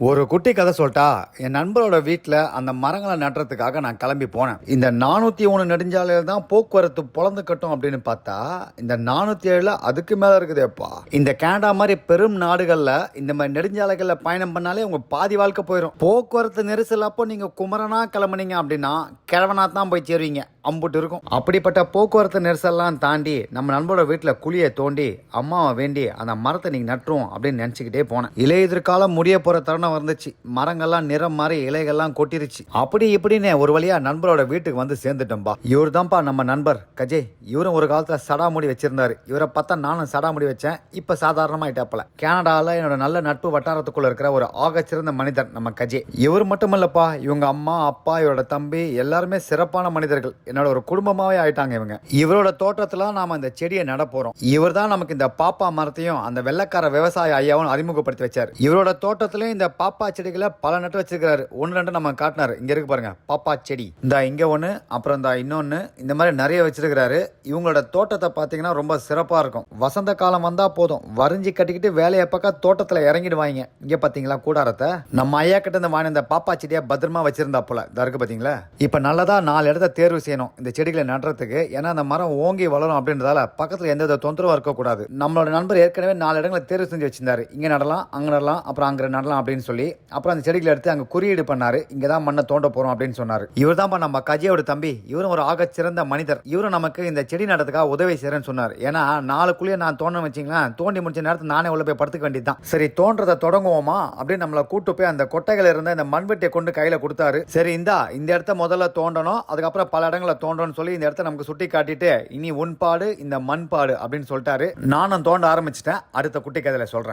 ஒரு குட்டி கதை சொல்லிட்டா என் நண்பரோட வீட்டில் அந்த மரங்களை நடுறதுக்காக நான் கிளம்பி போனேன். இந்த நானூற்றி ஒன்று நெடுஞ்சாலையில் தான் போக்குவரத்து பொழந்து கட்டும் அப்படின்னு பார்த்தா இந்த நானூற்றி ஏழில் அதுக்கு மேலே இருக்குதேப்பா. இந்த கேனடா மாதிரி பெரும் நாடுகளில் இந்த மாதிரி நெடுஞ்சாலைகளில் பயணம் பண்ணாலே உங்கள் பாதி வாழ்க்கை போயிடும் போக்குவரத்து நெரிசல் அப்போ நீங்கள் குமரனா கிளம்புனீங்க அப்படின்னா கிழவனாக தான் போய் சேருவீங்க. அம்புட்டு இருக்கும். அப்படிப்பட்ட போக்குவரத்து நெரிசல்லாம் தாண்டி நம்ம நண்பரோட வீட்டில் குழியை தோண்டி அம்மாவை வேண்டி அந்த மரத்தை நீங்க நட்டுரும் அப்படின்னு நினச்சிக்கிட்டே போனேன். இலையுதிர்காலம் முடிய போற தருணம் வந்துச்சு. மரங்கள்லாம் நிறம் மாறி இலைகள்லாம் கொட்டிருச்சு. அப்படி இப்படின்னு ஒரு வழியா நண்பரோட வீட்டுக்கு வந்து சேர்ந்துட்டோம்பா இவர் தான்ப்பா நம்ம நண்பர். கஜய் இவரும் ஒரு காலத்துல சடாமுடி வச்சிருந்தாரு. இவரை பார்த்தா நானும் சடாமுடி வச்சேன். இப்போ சாதாரணமா ஆயிட்டாப்பல கனடால என்னோட நல்ல நட்பு வட்டாரத்துக்குள்ள இருக்கிற ஒரு ஆகச்சிறந்த மனிதர் நம்ம கஜே. இவர் மட்டுமல்லப்பா இவங்க அம்மா அப்பா இவரோட தம்பி எல்லாருமே சிறப்பான மனிதர்கள். என்னோட ஒரு குடும்பமாவே ஆயிட்டாங்க இவங்க. இவரோட தோட்டத்துல நாம இந்த செடியை நட போறோம். இவர் தான் நமக்கு இந்த பாப்பா மரத்தையும் அந்த வெள்ளக்கார விவசாய ஐயாவும் அறிமுகப்படுத்தி வச்சார். இவரோட தோட்டத்திலயும் இந்த பாப்பா செடிகளை பல நட்டு வச்சிருக்காரு ஒன்று ரெண்டு நம்ம காட்டினாரு. இங்க இருக்கு பாருங்க பாப்பா செடி. இந்த இங்க ஒண்ணு அப்புறம் இந்த இன்னொன்னு. இந்த மாதிரி நிறைய வச்சிருக்கிறாரு. இவங்களோட தோட்டத்தை பார்த்தீங்கன்னா ரொம்ப சிறப்பா இருக்கும். வசந்த காலம் வந்தா போதும். வரிஞ்சு கட்டிக்கிட்டு வேலையை பக்கம் தோட்டத்துல இறங்கிடுவாங்க. இங்க பாத்தீங்களா கூடாரத்தை? நம்ம ஐயா கிட்ட இந்த வாங்கி இந்த பாப்பா செடியை பத்திரமா வச்சிருந்தா போல. இதா இருக்கு பாத்தீங்களா? இப்ப நல்லதா நாலு இடத்த தேர்வு செய்யணும். இந்த செடிகளை நடுறதுக்கு. ஏன்னா அந்த மரம் ஓங்கி வளரும் அப்படின்றதால பக்கத்தில் எந்த வித தொந்தரவும் இருக்கக்கூடாது. நம்மளோட நண்பர் ஏற்கனவே நாலு இடங்களை தேர்வு செஞ்சு வச்சிருந்தார். இங்கே நடலாம் அங்கே நடலாம் அப்புறம் அங்கே நடலாம் அப்படின்னு சொல்லி அப்புறம் அந்த செடிகளை எடுத்து அங்கே குறியீடு பண்ணார். இங்கே தான் மண்ணை தோண்ட போகிறோம் அப்படின்னு சொன்னார். இவர் தான்ப்பா நம்ம கஜியோட தம்பி. இவரும் ஒரு ஆகச் சிறந்த மனிதர். இவரும் நமக்கு இந்த செடி நடத்துக்காக உதவி செய்கிறேன்னு சொன்னார். ஏன்னா நாளுக்குள்ளேயே நான் தோண்ட வச்சிங்களேன் தோண்டி முடிச்ச நேரத்தில் நானே உள்ள போய் படுத்துக்க வேண்டியதுதான். சரி தோன்றதை தொடங்குவோமா? அப்படின்னு நம்மளை கூட்டு போய் அந்த கொட்டைகள் இருந்த இந்த மண்வெட்டியை கொண்டு கையில் கொடுத்தாரு. சரி இந்தா இந்த இடத்த முதல்ல தோண்டணும். அதுக்கப்புறம் பல இடங்களை தோன்றோன்னு சொல்லி இந்த இடத்த நமக்கு சுட்டி காட்டிட்டு இனி உன்பாடு இந்த மண்பாடு அப்படின்னு சொல்லிட்டாரு. நானும் தோண்ட ஆரம்பிச்சிட்டேன். அடுத்த குட்டி கதையில சொல்றேன்.